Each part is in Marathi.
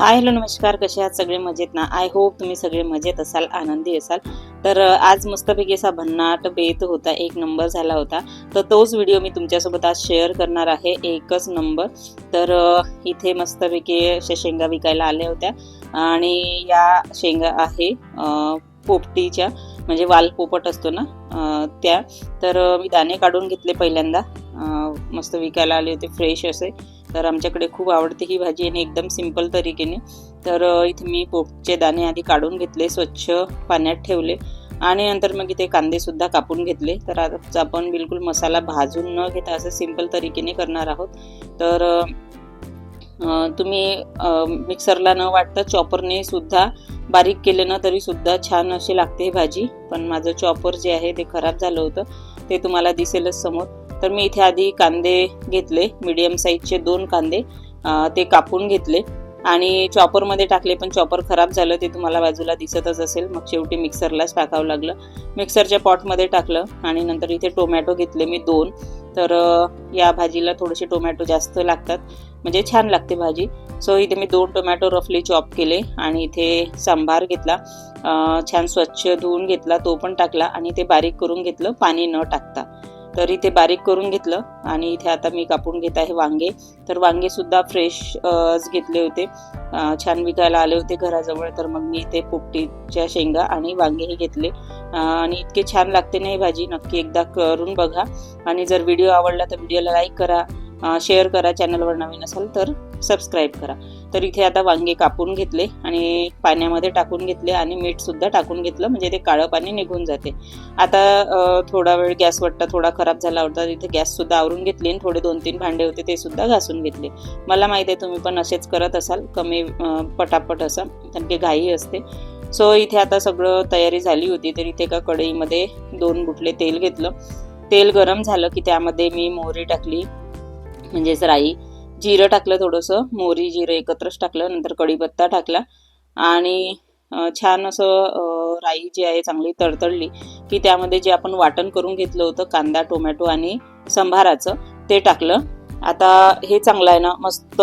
हाय हॅलो नमस्कार. कसे आहात? सगळे मजेत ना? आय होप तुम्ही सगळे मजेत असाल आनंदी असाल. तर आज मस्तपैकी असा भन्नाट बेत होता. एक नंबर झाला होता. तर तोच व्हिडिओ मी तुमच्यासोबत आज शेअर करणार आहे. एकच नंबर. तर इथे मस्तपैकी अशा शेंगा विकायला आल्या होत्या. आणि या शेंगा आहे पोपटीच्या. म्हणजे वाल पोपट असतो ना त्या. तर मी दाणे काढून घेतले पहिल्यांदा. मस्त विकायला आले होते फ्रेश असे. तर आमच्याकडे खूप आवडते ही भाजी आणि एकदम सिंपल तरीकेने. तर इथे मी पोपचे दाणे आधी काढून घेतले स्वच्छ पाण्यात ठेवले आणि नंतर मग इथे कांदेसुद्धा कापून घेतले. तर आज आपण बिलकुल मसाला भाजून न घेता असं सिंपल तरीकेने करणार आहोत. तर तुम्ही मिक्सरला न वाटता चॉपरने सुद्धा बारीक केले ना तरी सुद्धा छान अशी लागते ही भाजी. पण माझं चॉपर जे आहे ते खराब झालं होतं. ते तुम्हाला दिसेलच समोर. तर मी इथे आधी कांदे घेतले मीडियम साईजचे दोन कांदे ते कापून घेतले. आणि चॉपरमध्ये टाकले पण चॉपर खराब झालं ते तुम्हाला बाजूला दिसतच असेल. मग शेवटी मिक्सरलाच टाकावं लागलं. मिक्सरच्या पॉटमध्ये टाकलं आणि नंतर इथे टोमॅटो घेतले मी दोन. तर या भाजीला थोडेसे टोमॅटो जास्त लागतात. म्हणजे छान लागते भाजी. सो इथे मी दोन टोमॅटो रफली चॉप केले आणि इथे सांबार घेतला. छान स्वच्छ धुवून घेतला तो पण टाकला आणि ते बारीक करून घेतलं पाणी न टाकता. तरी ते बारीक करून घेतलं आणि इथे आता मी कापून घेत आहे वांगे. तर वांगे सुद्धा फ्रेश घेतले होते. छान विकायला आले होते घराजवळ. तर मग मी इथे पोपटीच्या शेंगा आणि वांगेही घेतले. आणि इतके छान लागते नाही भाजी. नक्की एकदा करून बघा. आणि जर व्हिडिओ आवडला तर व्हिडिओला लाईक करा. शेअर करा चॅनलवर नवीन असाल तर सबस्क्राईब करा. तर इथे आता वांगे कापून घेतले आणि पाण्यामध्ये टाकून घेतले आणि मीठसुद्धा टाकून घेतलं म्हणजे ते काळं पाणी निघून जाते. आता थोडा वेळ गॅस वाटता थोडा खराब झाला होता इथे गॅससुद्धा आवरून घेतली आणि थोडे दोन तीन भांडे होते ते सुद्धा घासून घेतले. मला माहिती आहे तुम्ही पण असेच करत असाल कमी पटापट असं कारण की घाई असते. सो इथे आता सगळं तयारी झाली होती तर इथे एका कढईमध्ये दोन बुटले तेल घेतलं. तेल गरम झालं की त्यामध्ये मी मोहरी टाकली म्हणजेच राई. जिरं टाकलं थोडंसं मोहरी जिरं एकत्रच टाकलं नंतर कढीपत्ता टाकला. आणि छान असं राई जी आहे चांगली तडतडली की त्यामध्ये जे आपण वाटण करून घेतलं होतं कांदा टोमॅटो आणि संभाराचं ते टाकलं. आता हे चांगलं आहे ना मस्त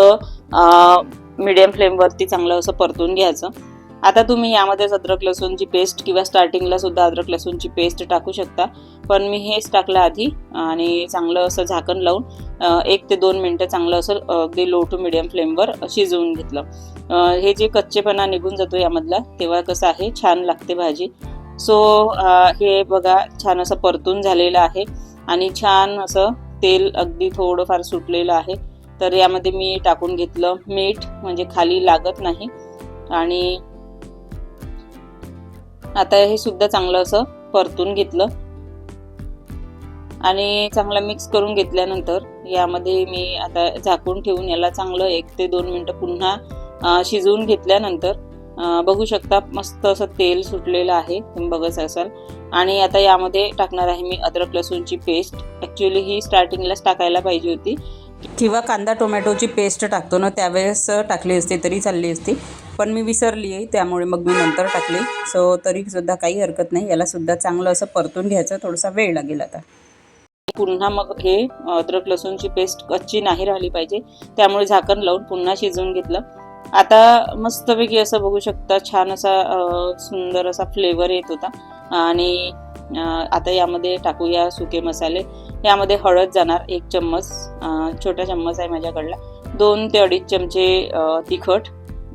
मीडियम फ्लेमवरती चांगलं असं परतून घ्यायचं. आता तुम्ही यामध्येच अद्रक लसूणची पेस्ट किंवा स्टार्टिंगला सुद्धा अद्रक लसूणची पेस्ट टाकू शकता. पण मी हेच टाकलं आधी आणि चांगलं असं झाकण लावून एक ते दोन मिनटं चांगलं असं अगदी लो टू मिडियम फ्लेमवर शिजवून घेतलं. हे जे कच्चेपणा निघून जातो यामधला तेव्हा कसं आहे छान लागते भाजी. सो हे बघा छान असं परतून झालेलं आहे आणि छान असं तेल अगदी थोडंफार सुटलेलं आहे. तर यामध्ये मी टाकून घेतलं मीठ म्हणजे खाली लागत नाही. आणि आता हे सुद्धा चांगलं असं परतून घेतलं. आणि चांगलं मिक्स करून घेतल्यानंतर यामध्ये मी आता झाकून ठेवून याला चांगलं एक ते दोन मिनटं पुन्हा शिजवून घेतल्यानंतर बघू शकता मस्त असं तेल सुटलेलं आहे तुम्ही बघत असाल. आणि आता यामध्ये टाकणार आहे मी अद्रक लसूणची पेस्ट ॲक्च्युली ही स्टार्टिंगलाच टाकायला पाहिजे होती. किंवा कांदा टोमॅटोची पेस्ट टाकतो ना त्यावेळेस टाकली असते तरी चालली असती. पण मी विसरली आहे त्यामुळे मग मी नंतर टाकली. सो तरीसुद्धा काही हरकत नाही. यालासुद्धा चांगलं असं परतून घ्यायचं. थोडासा वेळ लागेल आता. पुन्हा मग हे अद्रक लसूणची पेस्ट कच्ची नाही राहिली पाहिजे. त्यामुळे झाकण लावून पुन्हा शिजवून घेतलं. आता मस्तपैकी असं बघू शकता छान असा सुंदर असा फ्लेवर येत होता. आणि आता यामध्ये टाकूया सुके मसाले. यामध्ये हळद जाणार एक चम्मच. छोटा चम्मच आहे माझ्याकडला. दोन ते अडीच चमचे तिखट.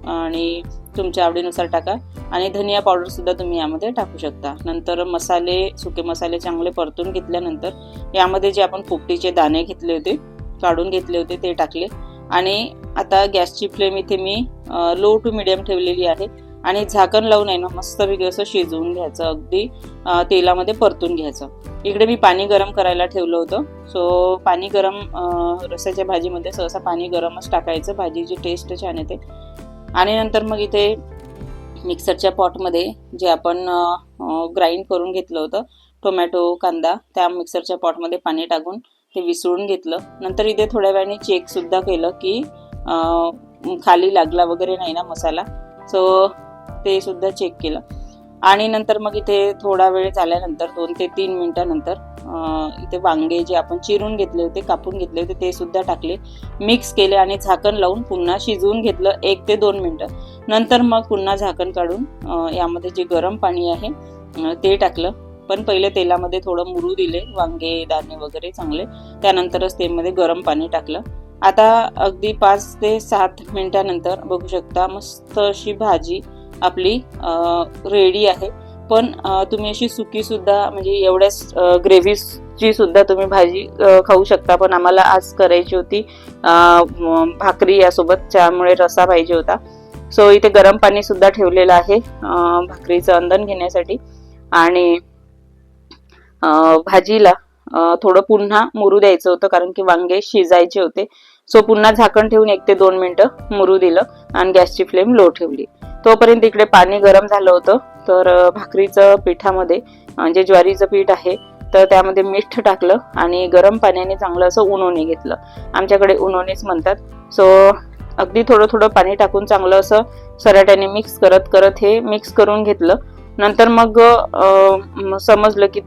आणि तुमच्या आवडीनुसार टाका. आणि धनिया पावडर सुद्धा तुम्ही यामध्ये टाकू शकता. नंतर मसाले सुके मसाले चांगले परतून घेतल्यानंतर यामध्ये जे आपण पोपटीचे दाणे घेतले होते काढून घेतले होते ते टाकले. आणि आता गॅसची फ्लेम इथे मी लो टू मिडियम ठेवलेली आहे. आणि झाकण लावून आहे ना मस्तपैकी असं शिजवून घ्यायचं अगदी तेलामध्ये परतून घ्यायचं. इकडे मी पाणी गरम करायला ठेवलं होतं. सो पाणी गरम अ, रसाच्या भाजीमध्ये सहसा पाणी गरमच टाकायचं. भाजीची टेस्ट छान येते. आणि नंतर मग इथे मिक्सरच्या पॉटमध्ये जे आपण ग्राइंड करून घेतलं होतं टोमॅटो कांदा त्या मिक्सरच्या पॉटमध्ये पाणी टाकून ते विसळून घेतलं. नंतर इथे थोड्या वेळाने चेकसुद्धा केलं की खाली लागला वगैरे नाही ना मसाला. सो ते सुद्धा चेक केलं. आणि नंतर मग इथे थोडा वेळ झाल्यानंतर दोन ते तीन मिनिटानंतर इथे वांगे जे आपण चिरून घेतले होते कापून घेतले होते ते सुद्धा टाकले मिक्स केले आणि झाकण लावून पुन्हा शिजवून घेतलं एक ते दोन मिनटं. नंतर मग पुन्हा झाकण काढून यामध्ये जे गरम पाणी आहे ते टाकलं. पण पहिले तेलामध्ये थोडं मुरू दिले वांगे दाणे वगैरे चांगले. त्यानंतरच तेलमध्ये गरम पाणी टाकलं. आता अगदी पाच ते सात मिनिटानंतर बघू शकता मस्त अशी भाजी आपली रेडी आहे. पण तुम्ही अशी सुकी सुद्धा म्हणजे एवढ्याच ग्रेव्हीची सुद्धा तुम्ही भाजी खाऊ शकता. पण आम्हाला आज करायची होती भाकरी यासोबत त्यामुळे रसा पाहिजे होता. सो इथे गरम पाणी सुद्धा ठेवलेलं आहे भाकरीचं अंदन घेण्यासाठी. आणि भाजीला थोडं पुन्हा मुरू द्यायचं होतं कारण की वांगे शिजायचे होते. सो पुन्हा झाकण ठेवून एक ते दोन मिनटं मुरू दिलं आणि गॅसची फ्लेम लो ठेवली. तोपर्यंत इकडे पाणी गरम झालं होतं. तर भाकरीचं पिठामध्ये जे ज्वारीचं पीठ आहे तर त्यामध्ये मीठ टाकलं आणि गरम पाण्याने चांगलं असं उन्होने घेतलं. आमच्याकडे उन्होनेच म्हणतात. सो अगदी थोडं थोडं पाणी टाकून चांगलं असं सराट्याने मिक्स करत करत हे मिक्स करून घेतलं. नंतर मग समजलं की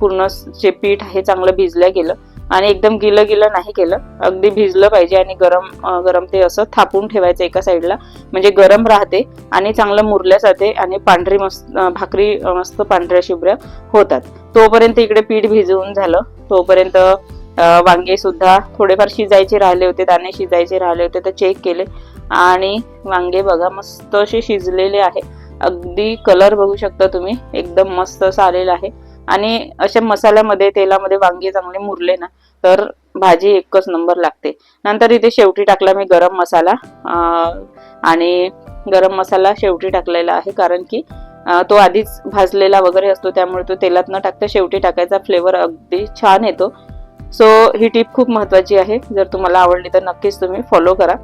पूर्ण जे पीठ आहे चांगलं भिजलं गेलं. आणि एकदम गिलं गिलं नाही केलं. अगदी भिजलं पाहिजे आणि गरम गरम ते असं थापून ठेवायचं एका साईडला. म्हणजे गरम राहते आणि चांगलं मुरल्या जाते आणि पांढरी मस्त भाकरी मस्त पांढऱ्या शुभ्र होतात. तोपर्यंत इकडे पीठ भिजवून झालं. तोपर्यंत वांगे सुद्धा थोडेफार शिजायचे राहिले होते दाणे शिजायचे राहिले होते तर चेक केले. आणि वांगे बघा मस्त असे शिजलेले आहे. अगदी कलर बघू शकता तुम्ही. एकदम मस्त असं आलेला आहे. आणि अशा मसाल्यामध्ये तेलामध्ये वांगे चांगले मुरले ना तर भाजी एकच नंबर लागते. नंतर इथे शेवटी टाकला मी गरम मसाला. आणि गरम मसाला शेवटी टाकलेला आहे कारण की तो आधीच भाजलेला वगैरे असतो त्यामुळे तो तेलात न टाकता शेवटी टाकायचा फ्लेवर अगदी छान येतो. सो ही टीप खूप महत्वाची आहे. जर तुम्हाला आवडली तर नक्कीच तुम्ही फॉलो करा.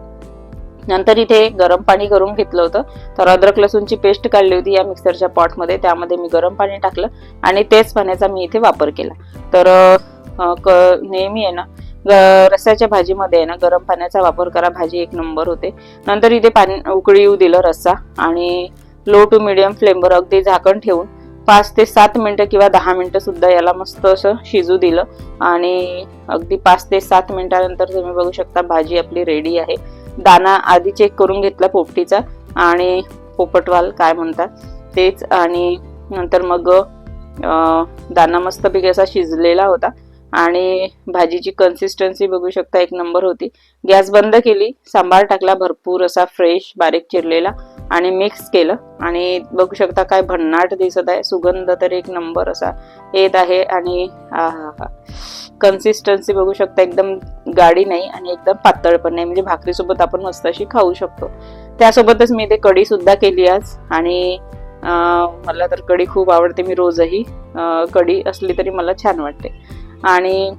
नंतर इथे गरम पाणी करून घेतलं होतं. तर अद्रक लसूणची पेस्ट काढली होती या मिक्सरच्या पॉटमध्ये. त्यामध्ये मी गरम पाणी टाकलं आणि तेच पाण्याचा मी इथे वापर केला. तर क- नेहमी आहे ना रस्साच्या रस्स्याच्या भाजीमध्ये आहे ना गरम पाण्याचा वापर करा. भाजी एक नंबर होते. नंतर इथे पाणी उकळी येऊ दिलं रस्सा आणि लो टू मिडियम फ्लेमवर अगदी झाकण ठेवून पाच ते सात मिनटं किंवा दहा मिनटं सुद्धा याला मस्त असं शिजू दिलं. आणि अगदी पाच ते सात मिनिटानंतर तुम्ही बघू शकता भाजी आपली रेडी आहे. दाना आधी चेक करून घेतला पोपटीचा आणि पोपटवाल काय म्हणतात तेच आणि नंतर मग दाना मस्तपैकी असा शिजलेला होता. आणि भाजीची कन्सिस्टन्सी बघू शकता एक नंबर होती. गॅस बंद केली सांबार टाकला भरपूर असा फ्रेश बारीक चिरलेला. आणि मिक्स केलं. आणि बघू शकता काय भन्नाट दिसत आहे. सुगंध तर एक नंबर असा येत आहे. आणि कन्सिस्टन्सी बघू शकता एकदम गाडी नाही आणि एकदम पातळ पण नाही. म्हणजे भाकरीसोबत आपण मस्त अशी खाऊ शकतो. त्यासोबतच मी ते कढीसुद्धा केली आज. आणि मला तर कढी खूप आवडते. मी रोजही कढी असली तरी मला छान वाटते. आणि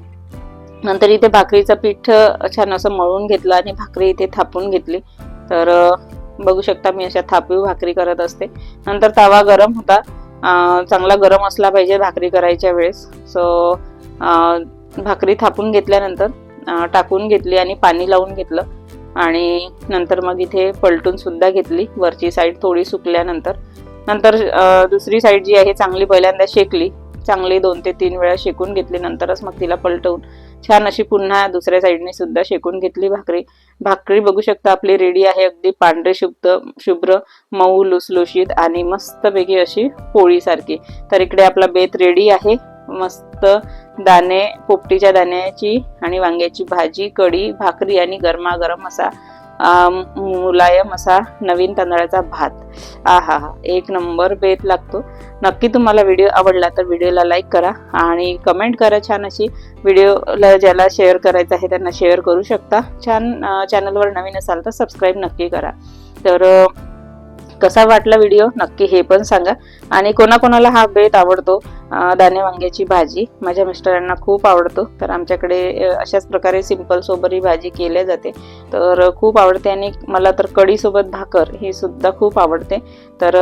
नंतर इथे भाकरीचं पीठ छान असं मळून घेतलं आणि भाकरी इथे थापून घेतली. तर बघू शकता मी अशा थापीव भाकरी करत असते. नंतर तवा गरम होता. चांगला गरम असला पाहिजे भाकरी करायच्या वेळेस. सो भाकरी थापून घेतल्यानंतर टाकून घेतली आणि पाणी लावून घेतलं. आणि नंतर मग इथे पलटून सुद्धा घेतली. वरची साईड थोडी सुकल्यानंतर. नंतर दुसरी साईड जी आहे चांगली पहिल्यांदा शेकली. चांगली दोन ते तीन वेळा शेकून घेतली नंतरच मग तिला पलटवून छान अशी पुन्हा दुसऱ्या साईडने सुद्धा शेकून घेतली भाकरी. भाकरी बघू शकता आपली रेडी आहे अगदी पांढरे शुभ्र शुभ्र मऊ लुसलुशीत आणि मस्तपैकी अशी पोळीसारखी. तर इकडे आपला बेत रेडी आहे. मस्त दाणे पोपटीच्या दाण्याची आणि वांग्याची भाजी कढी भाकरी आणि गरमागरम असा मुलायम असा नवीन तांदळाचा भात. आ हा हा. एक नंबर बेत लागतो. नक्की तुम्हाला व्हिडिओ आवडला तर व्हिडिओला लाईक करा आणि कमेंट करा छान अशी. व्हिडिओला ज्याला शेअर करायचं आहे त्यांना शेअर करू शकता. छान चॅनलवर नवीन असाल तर सबस्क्राईब नक्की करा. तर कसा वाटला व्हिडिओ नक्की हे पण सांगा. आणि कोणाकोणाला हा बेत आवडतो दाणे वांग्याची भाजी माझ्या मिस्टरांना खूप आवडतो. तर आमच्याकडे अशाच प्रकारे सिंपल सोबत ही भाजी केल्या जाते. तर खूप आवडते आणि मला तर कढीसोबत भाकर ही सुद्धा खूप आवडते. तर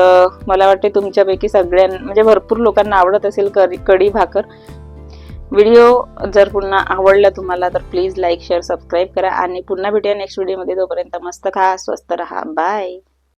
मला वाटते तुमच्यापैकी सगळ्यां म्हणजे भरपूर लोकांना आवडत असेल कडी कढी भाकर. व्हिडिओ जर पुन्हा आवडला तुम्हाला तर प्लीज लाईक शेअर सबस्क्राईब करा. आणि पुन्हा भेटूया नेक्स्ट व्हिडिओमध्ये तोपर्यंत मस्त खा स्वस्त राहा. बाय